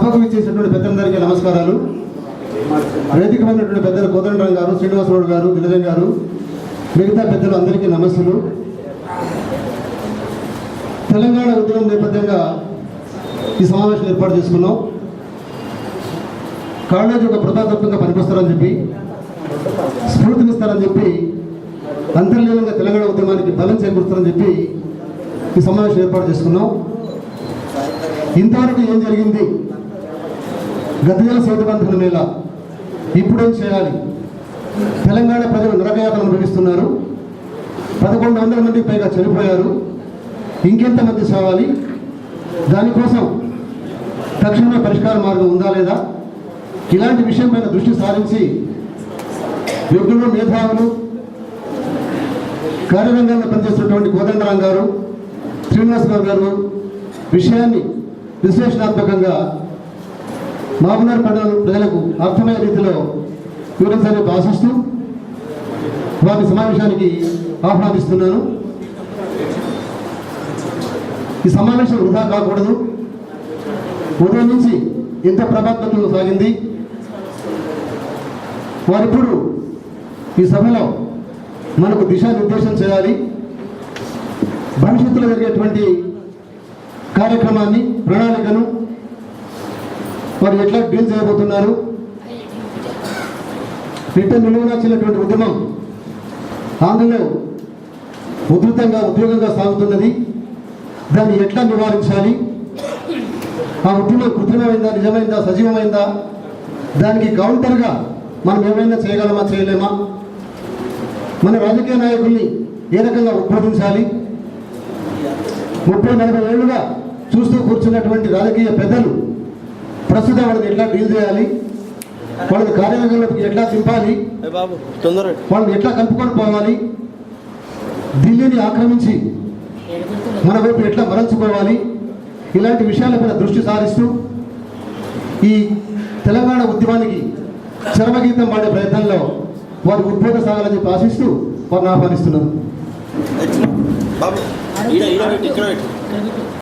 సభకు ఇచ్చేసినటువంటి పెద్దలందరికీ నమస్కారాలు. వేదికమైనటువంటి పెద్దలు కోదండరాం గారు శ్రీనివాసరావు గారు గిరిజన్ గారు మిగతా పెద్దలు అందరికీ నమస్సులు. తెలంగాణ ఉద్యమం నేపథ్యంగా ఈ సమావేశం ఏర్పాటు చేసుకున్నాం. కాళేజీ ఒక ప్రజాతత్వంగా పనికొస్తారని చెప్పి స్ఫూర్తినిస్తారని చెప్పి అంతర్లీనంగా తెలంగాణ ఉద్యమానికి బలం చేకూరుస్తారని చెప్పి ఈ సమావేశం ఏర్పాటు చేసుకున్నాం. ఇంతవరకు ఏం జరిగింది? గద్దెల సేతుబంధన మేళ ఇప్పుడేం చేయాలి తెలంగాణ ప్రజలు నరకయాతను అనుభవిస్తున్నారు పదకొండు వందల మందికి పైగా చనిపోయారు. ఇంకెంతమంది చావాలి? దానికోసం తక్షణమే పరిష్కార మార్గం ఉందా లేదా? ఇలాంటి విషయం పైన దృష్టి సారించి యుద్ధులు మేధావులు కార్యరంగంలో పనిచేస్తున్నటువంటి కోదండరాం గారు శ్రీనివాసరావు గారు విషయాన్ని విశ్లేషణాత్మకంగా మామూలు ప్రజలు ప్రజలకు అర్థమయ్యే రీతిలో వివరించాలని ఆశిస్తూ వారి సమావేశానికి ఆహ్వానిస్తున్నాను. ఈ సమావేశం వృధా కాకూడదు. ఉదయం నుంచి ఎంత ప్రభాత్మకంగా సాగింది. వారిప్పుడు ఈ సభలో మనకు దిశానిర్దేశం చేయాలి. భవిష్యత్తులో జరిగేటువంటి కార్యక్రమాన్ని ప్రణాళికను వారు ఎట్లా డీల్ చేయబోతున్నారు? నిట్ట నిలువునా ఉద్యమం ఆంధ్రలో ఉధృతంగా ఉద్యోగంగా సాగుతున్నది. దాన్ని ఎట్లా నివారించాలి? ఆ ఉద్యమం కృత్రిమమైందా నిజమైందా సజీవమైందా? దానికి కౌంటర్గా మనం ఏమైనా చేయగలమా చేయలేమా? మన రాజకీయ నాయకుల్ని ఏ రకంగా ఉద్బోధించాలి ముప్పై నలభై ఏళ్ళుగా చూస్తూ కూర్చున్నటువంటి రాజకీయ పెద్దలు ప్రస్తుతం వాళ్ళని ఎట్లా డీల్ చేయాలి? వాళ్ళని కార్యరంగంలోకి ఎట్లా దింపాలి? వాళ్ళని ఎట్లా కలుపుకొని పోవాలి? ఢిల్లీని ఆక్రమించి మన వైపు ఎట్లా మరల్చుకోవాలి? ఇలాంటి విషయాలపైన దృష్టి సారిస్తూ ఈ తెలంగాణ ఉద్యమానికి చరమగీతం పాడే ప్రయత్నంలో వారి ఉద్బోధ సాగాలని చెప్పి ఆశిస్తూ వారిని ఆహ్వానిస్తున్నాను.